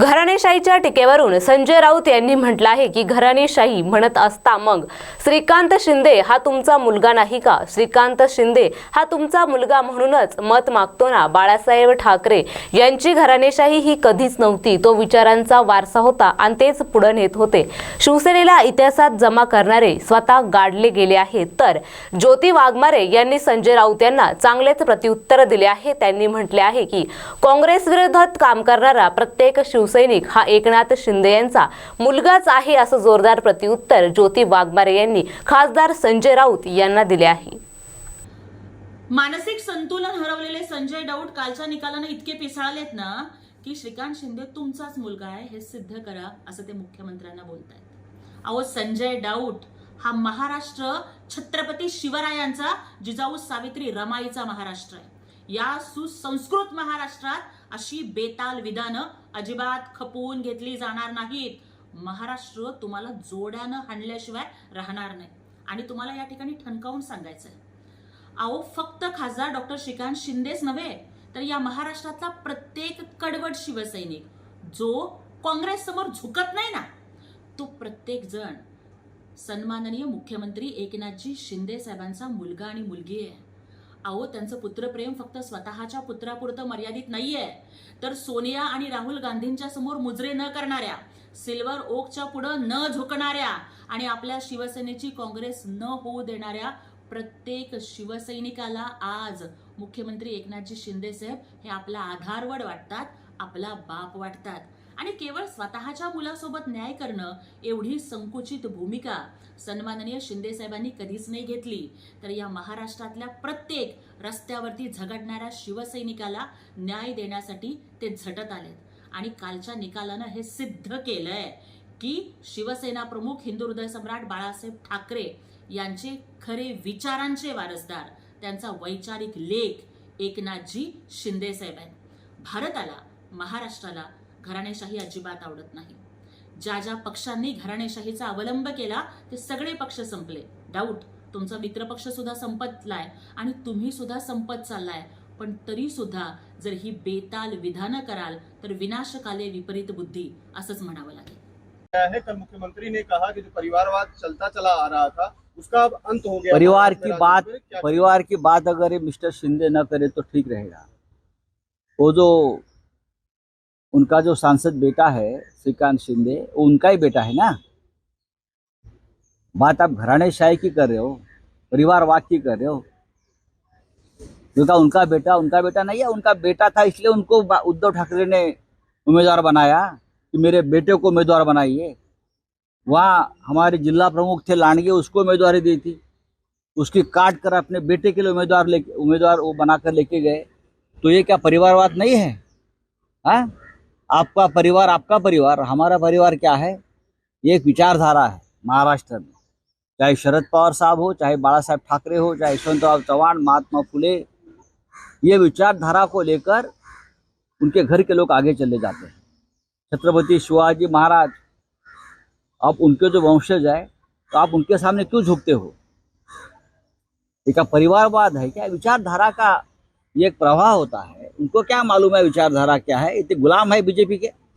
घराणेशाहीच्या टीकेवरून संजय राऊत यांनी म्हटलं आहे की घराणेशाही म्हणत असता मग श्रीकांत शिंदे हा तुमचा मुलगा नाही का? श्रीकांत शिंदे हा तुमचा मुलगा म्हणूनच मत मागतो ना? बाळासाहेब ठाकरे यांची घराणेशाही ही कधीच नव्हती. तो विचारांचा वारसा होता आणि तेच पुढे नेत होते. शिवसेनेला इतिहासात जमा करणारे स्वतः गाडले गेले आहेत. तर ज्योती वाघमारे यांनी संजय राऊत यांना चांगलेच प्रत्युत्तर दिले आहे. त्यांनी म्हटले आहे की काँग्रेस विरोधात काम करणारा प्रत्येक शिवसैनिक हा एकनाथ शिंदे यांचा मुलगाच आहे असं जोरदार प्रत्युत्तर ज्योती वाघमारे यांनी खासदार संजय राऊत यांना दिले आहे. मानसिक संतुलन हरवलेले संजय डाऊट कालच्या निकालानं इतके पिसाळलेत ना की श्रीकांत शिंदे तुमचाच मुलगा आहे हे सिद्ध करा असं ते मुख्यमंत्र्यांना बोलतायत. अहो संजय डाऊट हा महाराष्ट्र छत्रपती शिवरायांचा जिजाऊ सावित्री रमाईचा महाराष्ट्र आहे. या सुसंस्कृत महाराष्ट्रात अशी बेताल विधानं अजिबात खपवून घेतली जाणार नाहीत. महाराष्ट्र तुम्हाला जोड्यानं हाणल्याशिवाय राहणार नाही. आणि तुम्हाला या ठिकाणी ठणकावून सांगायचं आहे अहो फक्त खासदार डॉक्टर श्रीकांत शिंदेच नव्हे तर या महाराष्ट्रातला प्रत्येक कडवट शिवसैनिक जो काँग्रेस समोर झुकत नाही ना तो प्रत्येक जण सन्माननीय मुख्यमंत्री एकनाथजी शिंदे साहेबांचा मुलगा आणि मुलगी आहे. अहो त्यांचं पुत्रप्रेम फक्त स्वतःच्या पुत्रापुरतं मर्यादित नाहीये. तर सोनिया आणि राहुल गांधींच्या समोर मुजरे न करणाऱ्या सिल्वर ओकच्या पुढं न झुकणाऱ्या आणि आपल्या शिवसेनेची काँग्रेस न होऊ देणाऱ्या प्रत्येक शिवसैनिकाला आज मुख्यमंत्री एकनाथजी शिंदे साहेब हे आपला आधारवड वाटतात आपला बाप वाटतात. आणि केवळ स्वतःच्या मुलासोबत न्याय करणं एवढी संकुचित भूमिका सन्माननीय शिंदे साहेबांनी कधीच नाही घेतली. तर या महाराष्ट्रातल्या प्रत्येक रस्त्यावरती झगडणाऱ्या शिवसैनिकाला न्याय देण्यासाठी ते झटत आलेत. आणि कालच्या निकालानं हे सिद्ध केलंय की शिवसेना प्रमुख हिंदू हृदय सम्राट बाळासाहेब ठाकरे यांचे खरे विचारांचे वारसदार. त्यांचा वैचारिक लेख एकनाथजी शिंदे साहेब आहेत. भारताला महाराष्ट्राला घराणेशाही अजिबात आवडत नाही. ज्या ज्या पक्षांनी घराणेशाहीचा अवलंब केला ते सगळे पक्ष संपले. डाऊट तुमचा मित्रपक्ष सुद्धा संपतलाय आणि तुम्ही सुद्धा संपत चाललाय. पण तरी सुद्धा जर ही बेताल विधानं कराल तर विनाशकाले विपरीत बुद्धी असंच म्हणावं लागेल. है कल मुख्यमंत्री ने कहा कि जो परिवारवाद चलता चला आ रहा था उसका अब अंत हो गया। परिवार की बात परिवार की बात अगर मिस्टर शिंदे न करे तो ठीक रहेगा। वो जो उनका जो सांसद बेटा है, श्रीकांत शिंदे, वो उनका ही बेटा है ना? बात आप घराने शाही की कर रहे हो परिवारवाद की कर रहे हो। क्योंकि उनका बेटा उनका बेटा नहीं है, उनका बेटा था, इसलिए उनको उद्धव ठाकरे ने उम्मीदवार बनाया कि मेरे बेटे को उम्मीदवार बनाइए। वहाँ हमारे जिला प्रमुख थे लांडगे, उसको उम्मीदवारी दी थी। उसकी काट कर अपने बेटे के लिए उम्मीदवार लेके, उम्मीदवार वो बनाकर लेके गए। तो ये क्या परिवारवाद नहीं है? हाँ? आपका परिवार आपका परिवार, हमारा परिवार क्या है? ये एक विचारधारा है महाराष्ट्र में। चाहे शरद पवार साहब हो, चाहे बाला साहेब ठाकरे हो, चाहे यशवंतराव चौहान महात्मा फुले, ये विचारधारा को लेकर उनके घर के लोग आगे चले जाते हैं। छत्रपति शिवाजी महाराज, आप उनके जो वंशज है तो आप उनके सामने क्यों झुकते हो? क्या परिवारवाद है क्या? विचारधारा का ये एक प्रवाह होता है। उनको क्या मालूम है विचारधारा क्या है? इतने गुलाम है बीजेपी के।